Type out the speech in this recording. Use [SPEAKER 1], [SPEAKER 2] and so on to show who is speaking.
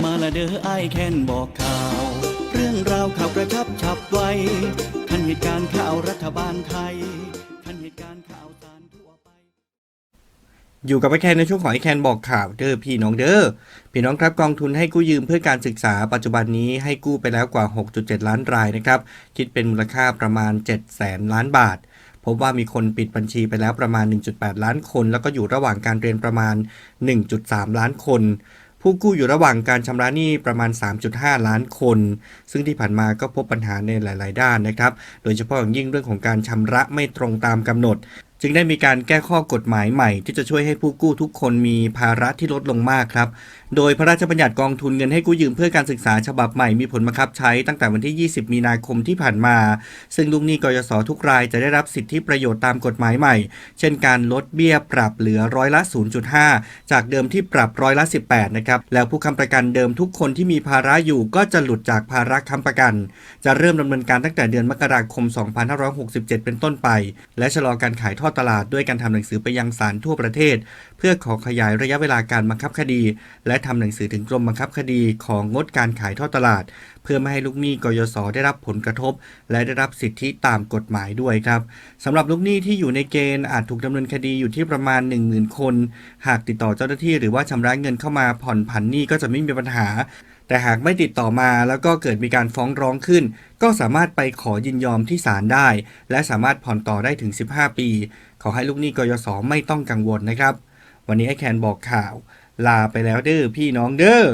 [SPEAKER 1] มาละเด้อไอแค้นบอกข่าว เรื่องราวข่าวกระชับฉับไวทันเหตุการณ์ข่าวรัฐบาลไทยทันเหตุการณ์ข่าวสารทั่วไป
[SPEAKER 2] อยู่กับไอแคนในช่วงของไอแคนบอกข่าวเด้อพี่น้องเด้อพี่น้องครับกองทุนให้กู้ยืมเพื่อการศึกษาปัจจุบันนี้ให้กู้ไปแล้วกว่า 6.7 ล้านรายนะครับคิดเป็นมูลค่าประมาณ 7 แสนล้านบาทพบว่ามีคนปิดบัญชีไปแล้วประมาณ 1.8 ล้านคน แล้วก็อยู่ระหว่างการเรียนประมาณ 1.3 ล้านคน ผู้กู้อยู่ระหว่างการชำระหนี้ประมาณ 3.5 ล้านคน ซึ่งที่ผ่านมาก็พบปัญหาในหลาย ๆ ด้านนะครับ โดยเฉพาะอย่างยิ่งเรื่องของการชำระไม่ตรงตามกำหนด จึงได้มีการแก้ข้อกฎหมายใหม่ ที่จะช่วยให้ผู้กู้ทุกคนมีภาระที่ลดลงมากครับ โดยพระราชบัญญัติกองทุนเงินให้กู้ยืมเพื่อการศึกษาฉบับใหม่มีผลบังคับใช้ตั้งแต่วันที่ 20 มีนาคมที่ผ่านมา ซึ่งลูกหนี้กยศทุกรายจะได้รับสิทธิประโยชน์ตามกฎหมายใหม่ เช่นการลดเบี้ยปรับเหลือร้อยละ 0.5 จากเดิมที่ปรับร้อยละ 18 นะครับ แล้วผู้ค้ำประกันเดิมทุกคนที่มีภาระอยู่ก็จะหลุดจากภาระค้ำประกัน จะเริ่มดำเนินการตั้งแต่เดือนมกราคม 2567 เป็นต้นไป และชะลอการขายทอดตลาดด้วยการทำหนังสือไปยังศาลทั่วประเทศ พื่อขอขยายระยะเวลาการบังคับคดี และทำหนังสือถึงกรมบังคับคดีของงดการขายทอดตลาด เพื่อไม่ให้ลูกหนี้กยศได้รับผลกระทบ และได้รับสิทธิตามกฎหมายด้วยครับสำหรับลูกหนี้ที่อยู่ในเกณฑ์อาจถูกดำเนินคดีอยู่ที่ประมาณ 10,000 คน หากติดต่อเจ้าหน้าที่หรือว่าชำระเงินเข้ามาผ่อนผันหนี้ก็จะไม่มีปัญหาแต่หากไม่ติดต่อมาแล้วก็เกิดมีการฟ้องร้องขึ้น ก็สามารถไปขอยินยอมที่ศาลได้ และสามารถผ่อนต่อได้ถึง 15 ปี ขอให้ลูกหนี้กยศไม่ต้องกังวลนะครับ วันนี้ไอ้แคนบอกข่าว ลาไปแล้วเด้อพี่น้องเด้อ